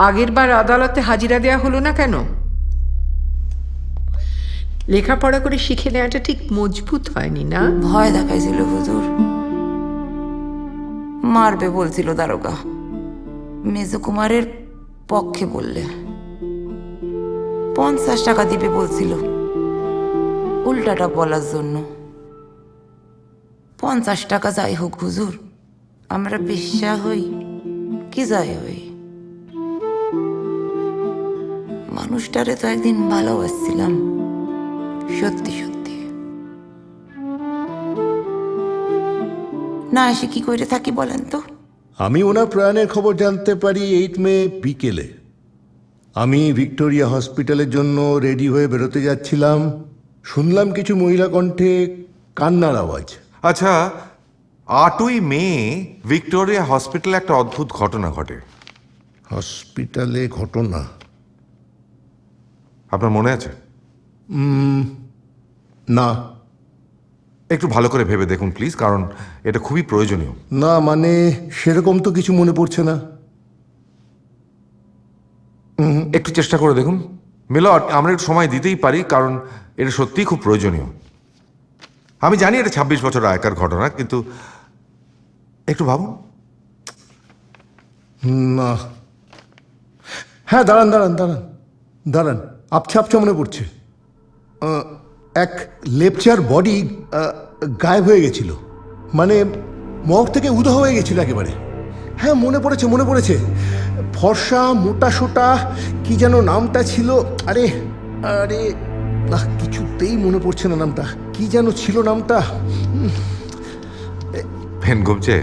আগের বার আদালতে হাজিরা দেওয়া হলো না কেন? লেখাপড়া করে শিখে নেওয়াটা ঠিক মজবুত হয়নি না? ভয় দেখাইছিল হুজুর। মারবে বলছিল দারোগা। মেজ কুমারের পক্ষে বললে। পঞ্চাশ টাকা দিবে বলছিল। উল্টাটা বলার জন্য। পঞ্চাশ টাকা যাই হোক হুজুর। আমরা বিশ্বাস হই, কি যাই হই? মানুষটারে তো একদিন ভালোবাসছিলাম। সত্যি সত্যি। না এসে কি করে থাকি বলেন তো? আমি ওনার প্রয়াণের খবর জানতে পারি এইট মে বিকেলে। আমি ভিক্টোরিয়া হসপিটালের জন্য রেডি হয়ে বেরোতে যাচ্ছিলাম। শুনলাম কিছু মহিলা কণ্ঠে কান্নার আওয়াজ। আচ্ছা আটই মে ভিক্টোরিয়া হসপিটালে একটা অদ্ভুত ঘটনা ঘটে। হসপিটালে ঘটনা? আপনার মনে আছে? না। একটু ভালো করে ভেবে দেখুন প্লিজ কারণ এটা খুবই প্রয়োজনীয়। না মানে সেরকম তো কিছু মনে পড়ছে না। একটু চেষ্টা করে দেখুন। মিলট আমরা একটু সময় দিতেই পারি কারণ এটা সত্যিই খুব প্রয়োজনীয়। আমি জানি এটা ছাব্বিশ বছর আগেকার ঘটনা কিন্তু একটু ভাবুন। না। হ্যাঁ দাঁড়ান দাঁড়ান দাঁড়ান দাঁড়ান। আবছা আবছা মনে পড়ছে। এক লেপচার বডি গায়েব হয়ে গেছিল। মানে মগ থেকে উদহ হয়ে গেছিল একেবারে। হ্যাঁ মনে পড়েছে মনে পড়েছে। ফর্সা মোটা সোটা কি যেন নামটা ছিল আরে আরে না কিছুতেই মনে পড়ছে না নামটা। কি যেন ছিল নামটা? ফেন ঘুমছে?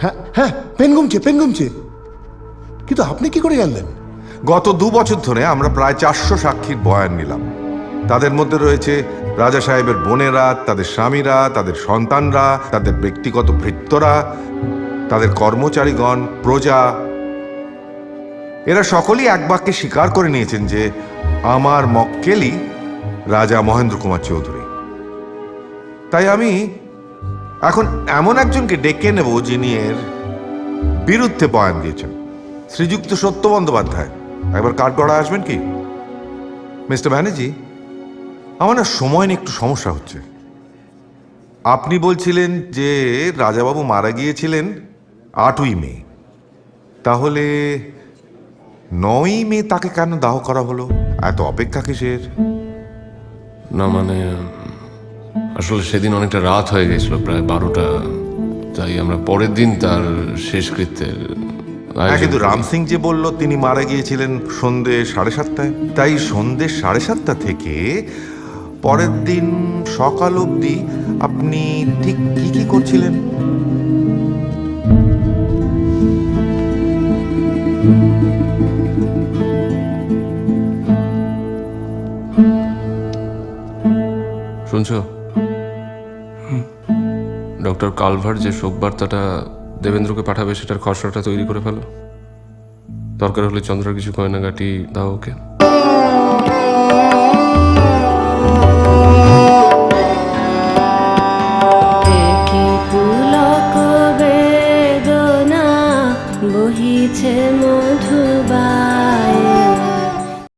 হ্যাঁ হ্যাঁ পেন গুমছে পেন গুমছে কিন্তু আপনি কি করে জানলেন? গত দু বছর ধরে আমরা প্রায় চারশো সাক্ষীর বয়ান নিলাম। তাদের মধ্যে রয়েছে রাজা সাহেবের বোনেরা, তাদের স্বামীরা, তাদের সন্তানরা, তাদের ব্যক্তিগত ভৃত্যরা, তাদের কর্মচারীগণ, প্রজা। এরা সকলেই এক বাক্যে স্বীকার করে নিয়েছেন যে আমার মক্কেলই রাজা মহেন্দ্র কুমার চৌধুরী। তাই আমি এখন এমন একজনকে ডেকে নেব যিনি এর বিরুদ্ধে বয়ান দিয়েছেন। শ্রীযুক্ত সত্য বন্দ্যোপাধ্যায় একবার কাঠগড়া আসবেন কি? মিস্টার ব্যানার্জি, আমার না সময় একটু সমস্যা হচ্ছে। আপনি বলছিলেন যে রাজাবাবু মারা গিয়েছিলেন আটই মে। তাহলে নয়ই মে তাকে কেন দাহ করা হলো? এত অপেক্ষা কিসের? না মানে আসলে সেদিন অনেকটা রাত হয়ে গেছিল, প্রায় বারোটা। তাই আমরা পরের দিন তার শেষকৃত্যের হ্যাঁ কিন্তু। রাম সিং যে বলল তিনি মারা গিয়েছিলেন সন্ধে সাড়ে সাতটায়। তাই সন্ধে সাড়ে সাতটা থেকে পরের দিন সকাল অবধি আপনি ঠিক কি কি করছিলেন? শুনছো? ডক্টর কালভার যে শোক বার্তাটা দেবেন্দ্রকে পাঠাবে, সেটার খসড়াটা তৈরি করে ফেলো। দরকার হলে চন্দ্র কিছু কয়নাগাটি দাও ওকে। বহিছে মন।